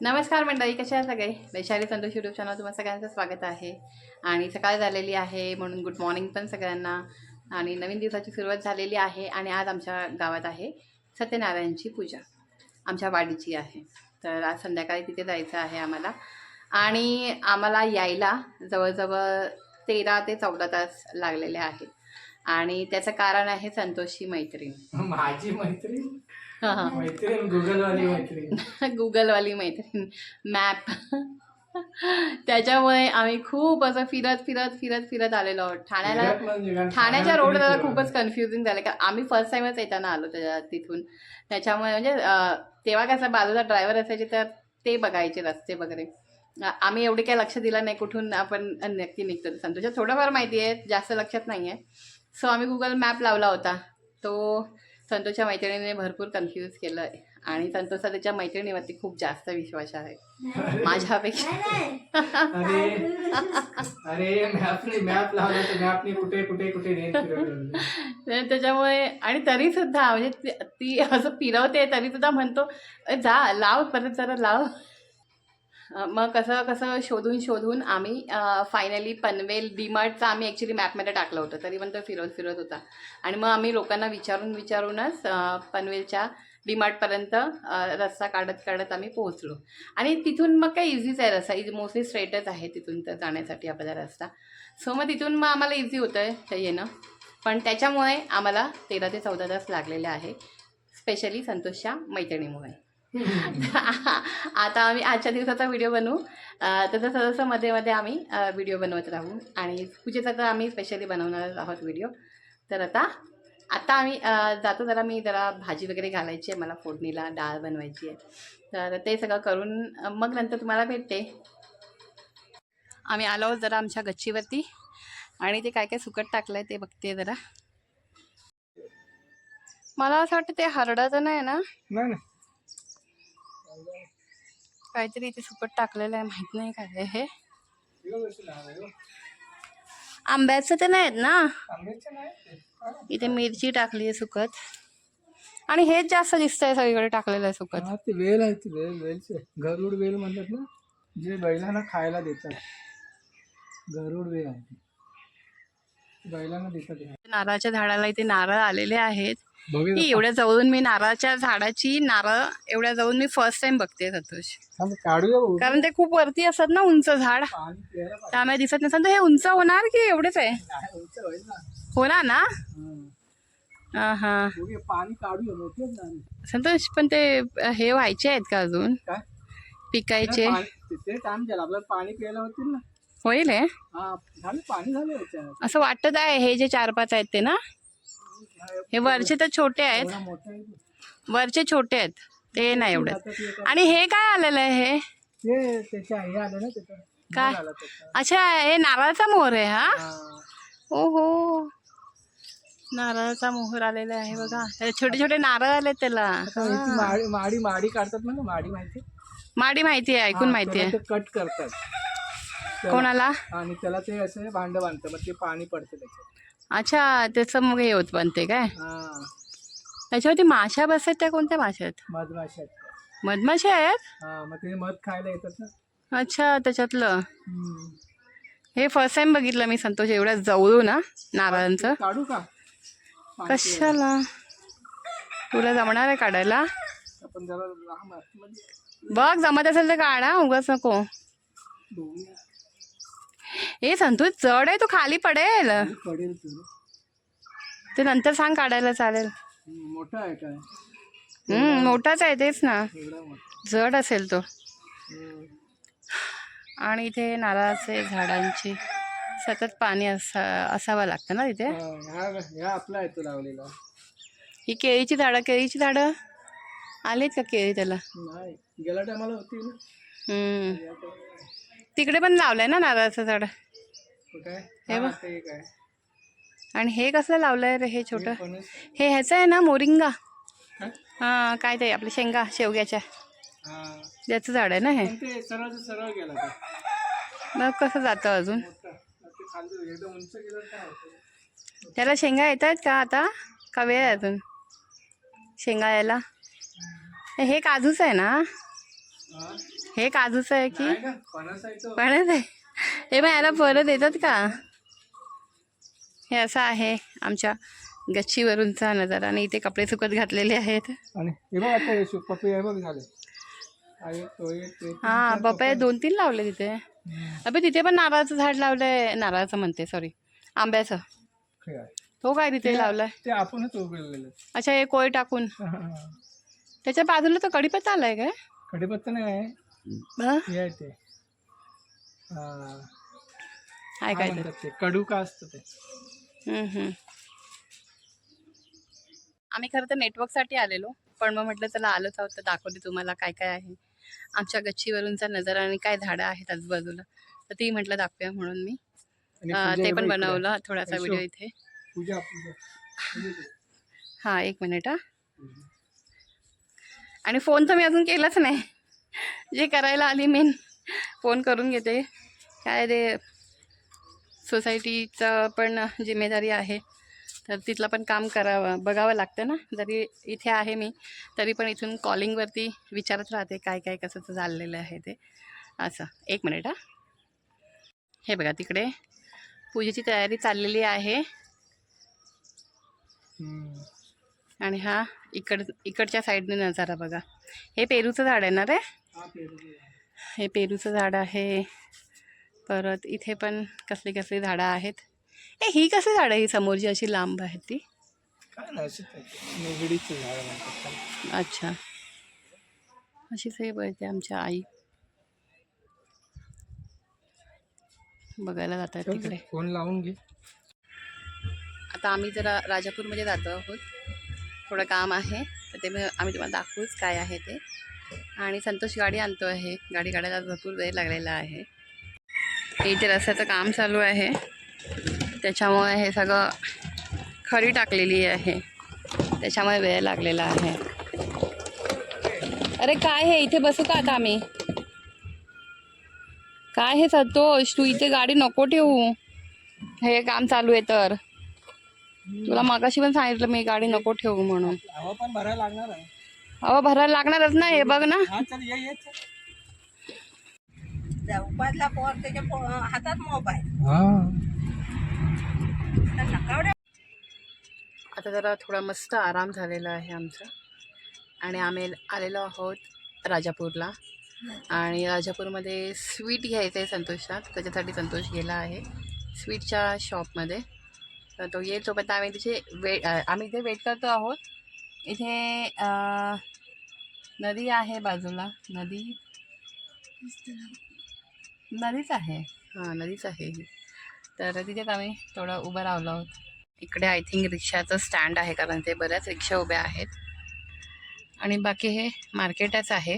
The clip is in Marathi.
नमस्कार मंडळी कशा आहे सगळे? वैशाली संतोष यूट्यूब चॅनल तुम्हाला सगळ्यांचं स्वागत आहे. आणि सकाळ झालेली आहे म्हणून गुड मॉर्निंग पण सगळ्यांना. आणि नवीन दिवसाची सुरुवात झालेली आहे आणि आज आमच्या गावात आहे सत्यनारायणची पूजा. आमच्या वाडीची आहे. तर आज संध्याकाळी तिथे जायचं आहे आम्हाला. आणि आम्हाला यायला जवळजवळ तेरा ते चौदा तास लागलेले आहेत. आणि त्याचं कारण आहे संतोषची मैत्रीण. माझी मैत्रीण? मैत्रीण मैत्रीण. गुगलवाली मैत्रीण. मॅप त्याच्यामुळे आम्ही खूप असं फिरत फिरत फिरत फिरत आलेलो आहोत. ठाण्याला म्हणजे? ठाण्याच्या रोड ठाण्यात जरा फिरत खूपच कन्फ्युजिंग झालं. कारण आम्ही फर्स्ट टाइमच येताना आलो त्याच्या तिथून. त्याच्यामुळे म्हणजे तेव्हा कसं बाजूला ड्रायव्हर असायचे तर ते बघायचे रस्ते वगैरे. आम्ही एवढे काही लक्ष दिलं नाही. कुठून आपण नक्की निघतो. संतोषात थोडंफार माहिती आहे. जास्त लक्षात नाही आहे सो आम्ही गुगल मॅप लावला होता. तो संतोषच्या मैत्रिणीने भरपूर कन्फ्यूज केलं आहे आणि संतोषचा त्याच्या मैत्रिणीवरती खूप जास्त विश्वास आहे. माझ्यापेक्षा त्याच्यामुळे आणि तरी सुद्धा म्हणजे ती- ती असं फिरवते तरी सुद्धा म्हणतो "अ, जा लाव परत जरा लाव. मग कसं कसं शोधून शोधून आम्ही फायनली पनवेल डीमार्टचा आम्ही ॲक्च्युली मॅपमध्ये टाकलं होतं. तरी पण तो फिरत फिरत होता. आणि मग आम्ही लोकांना विचारून विचारूनच पनवेलच्या डीमार्टपर्यंत रस्ता काढत काढत आम्ही पोहोचलो. आणि तिथून मग काय इझीच आहे रस्ता. इज मोस्टली स्ट्रेटच आहे तिथून तर जाण्यासाठी आपला रस्ता. सो मग तिथून मग आम्हाला इझी होतं आहे येणं. पण त्याच्यामुळे आम्हाला तेरा ते चौदा तास लागलेले आहे. स्पेशली संतोषच्या मैत्रिणीमुळे. आता आम्ही आजच्या दिवसाचा व्हिडिओ बनवू. तसं थोडंसं मध्ये मध्ये आम्ही व्हिडिओ बनवत राहू. आणि पूजेचा तर आम्ही स्पेशली बनवणार आहोत व्हिडिओ. तर आता आता आम्ही जातो जरा मी जरा भाजी वगैरे घालायची आहे. मला फोडणीला डाळ बनवायची आहे. तर ते सगळं करून मग नंतर तुम्हाला भेटते. आम्ही आलो आहोत जरा आमच्या गच्चीवरती. आणि ते काय काय सुकट टाकलं आहे ते बघते जरा. मला असं वाटतं ते हरडाचं नाही ना? काहीतरी इथे सुकट टाकलेलं आहे माहीत नाही काय आहे हे? आंब्याचं ते नाहीत ना आंब्याचं नाही ते. इथे मिरची टाकली आहे सुकत आणि हेच जास्त दिसतंय सगळीकडे टाकलेलं आहे सुकत हा ते वेल आहे ते वेल वेलचे गरुड वेल म्हणतात ना जे बैलांना खायला देतात गरुड वेल आहे ते. बैलांना देतात हे. नारळाच्या झाडाला इथे नारळ आलेले आहेत ही एवढ्या जवळून मी नारळाच्या झाडाची नारळ एवढ्या जवळून मी फर्स्ट टाइम बघते संतोष. कारण ते खूप वरती असतात ना उंच झाड. त्यामुळे दिसत नसेल तर हे उंच होणार की एवढेच आहे. होणार ना? हा. संतोष पण ते हे व्हायचे आहेत का अजून? काय? पिकायचे. पाणी- प्यायला होतील ना. होईल असं वाटत आहे हे जे चार पाच आहेत ते ना? हे वरचे तर छोटे आहेत. वरचे छोटे आहेत. ते नाही एवढे आणि हे काय आलेलं आहे हे? काय? अच्छा हे नारळाचा मोहर आहे हा? हा. ओहो. नारळाचा मोहर आलेला आहे बघा. छोटे छोटे नारळ आले त्याला. माडी माडी काढतात ना माडी माहिती? माडी माहिती आहे ऐकून माहिती आहे. कट करतात. कोणाला? आणि त्याला ते असं भांड बांधतं मग ते पाणी पडतं त्याच्यात. अच्छा त्याचं मग हे होत बनते काय? हा. त्याच्यावरती माशा बसतात त्या कोणत्या माशा आहेत मधमाशा मधमाशा आहेत? हा मग ते मध खायला येतात ना. अच्छा त्याच्यातलं. हम्म. हे फर्स्ट टाइम बघितलं मी संतोष एवढ्या जवळू ना नारळांचं. काढू का? पाणी कशाला? तुला जमणार आहे काढायला? प्यायला. आपण जरा लांब आतमध्ये बघ जमत असेल तर काढा उगाच नको. हे संतोष जड आहे तो खाली पडेल. पडेल ते. नंतर सांग काढायला चालेल. हम्म, मोठा आहे काय? हम्म मोठाच आहे तेच ना. जड असेल तो. आणि इथे नारळाचे झाडांची सतत पाणी असा असावं लागतं ना तिथे? हा, ह्या ह्या आपला आहे तो लावलेला. ही केळीची झाडं केळीची झाडं? आलीत का केळी त्याला? नाही गेल्या टायमाला होती ना. हम्म. तिकडे पण लावलंय ना नारळाचं झाड? हे बघ. आणि हे कसलं लावलंय रे हे छोटं? हे ह्याचं आहे ना मोरिंगा? हां? काय ते आपल्या शेंगा शेवग्याच्या. त्याचं झाड आहे ना हे. मग कसं जातं अजून? त्याला शेंगा येत आहेत का आता? का वेळ आहे अजून? शेंगा यायला? हे. काजूच आहे ना? हा? काजूचं आहे की? फणस आहे. हे मग याला फळं देतात का? हे असं आहे आमच्या गच्चीवरूनचा नजारा. आणि इथे कपडे सुकत घातलेले आहेत. हे हे हा हा पपया दोन तीन लावले तिथे. अबे तिथे पण नारळाचं झाड लावलंय. नारळाचं म्हणते सॉरी आंब्याचं. हे. तो काय तिथे लावलाय? आपणच अच्छा हे कोय टाकून. त्याच्या बाजूला तो कडीपत्ता आलाय काय? कडीपत्ता नाही ते. काय काय ते म्हणतात ते? कडू का असतं ते. आम्ही खरं तर नेटवर्कसाठी आलेलो पण मग म्हटलं चला आलोच आहोत तर दाखवते तुम्हाला काय काय आहे. आमच्या गच्चीवरूनचा नजारा आणि काय झाडं आहेत आजूबाजूला. तर ती म्हटलं दाखवूया म्हणून मी. ते पण. बनवलं थोडासा. व्हिडिओ इथे. हां एक मिनिट हा. आणि फोन तर मी अजून केलाच नाही. जे करायला आली मेन फोन करून घेते. काय ते सोसायटीचं पण जिम्मेदारी आहे. तर तिथलं पण काम करावं बघावं लागतं ना. जरी इथे आहे मी तरी पण इथून कॉलिंगवरती विचारत राहते काय काय कसं चाललेलं आहे ते. असं. एक मिनिट हा. हे बघा तिकडे पूजेची तयारी चाललेली आहे. आणि हा इकड इकडच्या साईडने नजारा बघा. हे पेरूचं झाड आहे ना रे? हा. हे पेरूचं झाड आहे. परत इथे पण कसली कसली झाडं आहेत. ए ही कसली झाडं आहे? ही समोरची अशी लांब आहेत ती. अच्छा. अशीच हे बघते आमच्या आई. बघायला जातात तिकडे. फोन लावून घे. आता आम्ही जरा राजापूरमध्ये जातो आहोत. थोडं काम आहे. तर ते आम्ही तुम्हाला दाखवूच काय आहे ते. आणि संतोष गाडी आणतो आहे गाडी काढायला भरपूर वेळ लागलेला आहे. इथे रस्त्याचं काम चालू आहे. त्याच्यामुळे हे सगळं खरी टाकलेली आहे. त्याच्यामुळे वेळ लागलेला आहे. अरे काय हे? इथे बसू का आता आम्ही? काय हे संतोष? तू इथे गाडी नको ठेवू. हे काम चालू आहे तर. तुला मगाशी पण सांगितलं मी गाडी नको ठेवू म्हणून. हवा पण भरायला लागणार आहे. भरायला लागणारच ना हे बघ ना. हा चल ये ये चल. उपासला पोर त्याच्या पो- हातात मोबाईल हा. तर नकावड्या आता जरा थोडा मस्त आराम झालेला आहे आमचा. आणि आम्ही आलेलो आहोत राजापूरला. आणि राजापूरमध्ये स्वीट घ्यायचं आहे संतोषला त्याच्यासाठी संतोष गेला आहे. स्वीटच्या शॉपमध्ये. तर तो येईल तोपर्यंत आम्ही तिथे वेट आम्ही इथे वेट करतो आहोत। इथे नदी आहे बाजूला नदी? नदीच आहे. हां नदीच आहे. ही तर तिथेच आम्ही थोडं उभं राहिलो आहोत. इकडे आय थिंक रिक्षाचं स्टँड आहे कारण ते बऱ्याच रिक्षा उभ्या आहेत. आणि बाकी हे मार्केटच आहे.